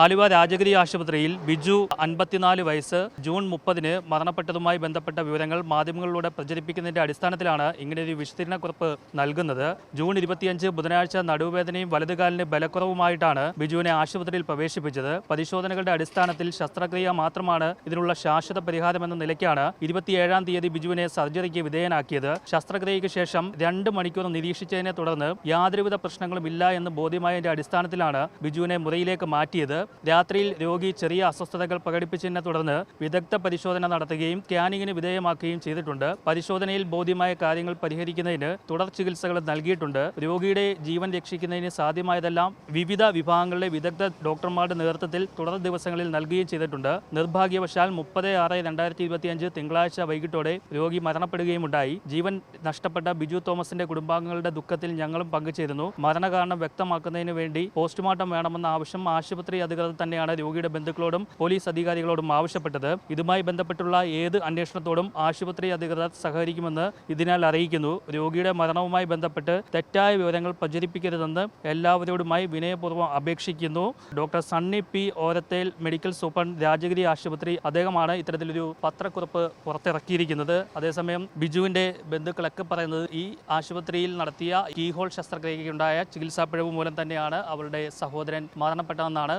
ആലുവ രാജഗിരി ആശുപത്രിയിൽ ബിജു അൻപത്തിനാല് വയസ്സ് ജൂൺ മുപ്പതിന് മരണപ്പെട്ടതുമായി ബന്ധപ്പെട്ട വിവരങ്ങൾ മാധ്യമങ്ങളിലൂടെ പ്രചരിപ്പിക്കുന്നതിന്റെ അടിസ്ഥാനത്തിലാണ് ഇങ്ങനെയൊരു വിശദീകരണക്കുറിപ്പ് നൽകുന്നത്. ജൂൺ ഇരുപത്തിയഞ്ച് ബുധനാഴ്ച നടുവേദനയും വലതുകാലിന് ബലക്കുറവുമായിട്ടാണ് ബിജുവിനെ ആശുപത്രിയിൽ പ്രവേശിപ്പിച്ചത്. പരിശോധനകളുടെ അടിസ്ഥാനത്തിൽ ശസ്ത്രക്രിയ മാത്രമാണ് ഇതിനുള്ള ശാശ്വത പരിഹാരമെന്ന നിലയ്ക്കാണ് ഇരുപത്തിയേഴാം തീയതി ബിജുവിനെ സർജറിക്ക് വിധേയനാക്കിയത്. ശസ്ത്രക്രിയയ്ക്ക് ശേഷം രണ്ട് മണിക്കൂർ നിരീക്ഷിച്ചതിനെ തുടർന്ന് യാതൊരുവിധ പ്രശ്നങ്ങളും ഇല്ല എന്ന് ബോധ്യമായതിന്റെ അടിസ്ഥാനത്തിലാണ് ബിജുവിനെ മുറിയിലേക്ക് മാറ്റിയത്. രാത്രിയിൽ രോഗി ചെറിയ അസ്വസ്ഥതകൾ പ്രകടിപ്പിച്ചതിനെ തുടർന്ന് വിദഗ്ധ പരിശോധന നടത്തുകയും സ്കാനിങ്ങിന് വിധേയമാക്കുകയും ചെയ്തിട്ടുണ്ട്. പരിശോധനയിൽ ബോധ്യമായ കാര്യങ്ങൾ പരിഹരിക്കുന്നതിന് തുടർ ചികിത്സകൾ നൽകിയിട്ടുണ്ട്. രോഗിയുടെ ജീവൻ രക്ഷിക്കുന്നതിന് സാധ്യമായതെല്ലാം വിവിധ വിഭാഗങ്ങളിലെ വിദഗ്ധ ഡോക്ടർമാരുടെ നേതൃത്വത്തിൽ തുടർ ദിവസങ്ങളിൽ നൽകുകയും ചെയ്തിട്ടുണ്ട്. നിർഭാഗ്യവശാൽ മുപ്പത് ആറ് രണ്ടായിരത്തി ഇരുപത്തിയഞ്ച് തിങ്കളാഴ്ച വൈകിട്ടോടെ രോഗി മരണപ്പെടുകയുമുണ്ടായി ജീവൻ നഷ്ടപ്പെട്ട ബിജു തോമസിന്റെ കുടുംബാംഗങ്ങളുടെ ദുഃഖത്തിൽ ഞങ്ങളും പങ്കുചേരുന്നു. മരണകാരണം വ്യക്തമാക്കുന്നതിന് വേണ്ടി പോസ്റ്റ്മോർട്ടം വേണമെന്ന ആവശ്യം ആശുപത്രി അധികൃതർ തന്നെയാണ് രോഗിയുടെ ബന്ധുക്കളോടും പോലീസ് അധികാരികളോടും ആവശ്യപ്പെട്ടത്. ഇതുമായി ബന്ധപ്പെട്ടുള്ള ഏത് അന്വേഷണത്തോടും ആശുപത്രി അധികൃതർ സഹകരിക്കുമെന്ന് ഇതിനാൽ അറിയിക്കുന്നു. രോഗിയുടെ മരണവുമായി ബന്ധപ്പെട്ട് തെറ്റായ വിവരങ്ങൾ പ്രചരിപ്പിക്കരുതെന്ന് എല്ലാവരോടുമായി വിനയപൂർവം അപേക്ഷിക്കുന്നു. Doctor Sunny P Orathel medical superintendent Rajagiri ആശുപത്രി അദ്ദേഹമാണ് ഇത്തരത്തിലൊരു പത്രക്കുറിപ്പ് പുറത്തിറക്കിയിരിക്കുന്നത്. അതേസമയം ബിജുവിന്റെ ബന്ധുക്കളൊക്കെ പറയുന്നത് ഈ ആശുപത്രിയിൽ നടത്തിയ കീഹോൾ ശസ്ത്രക്രിയയ്ക്കുണ്ടായ ചികിത്സാ പിഴവ് മൂലം തന്നെയാണ് അവരുടെ സഹോദരൻ മരണപ്പെട്ടതെന്നാണ്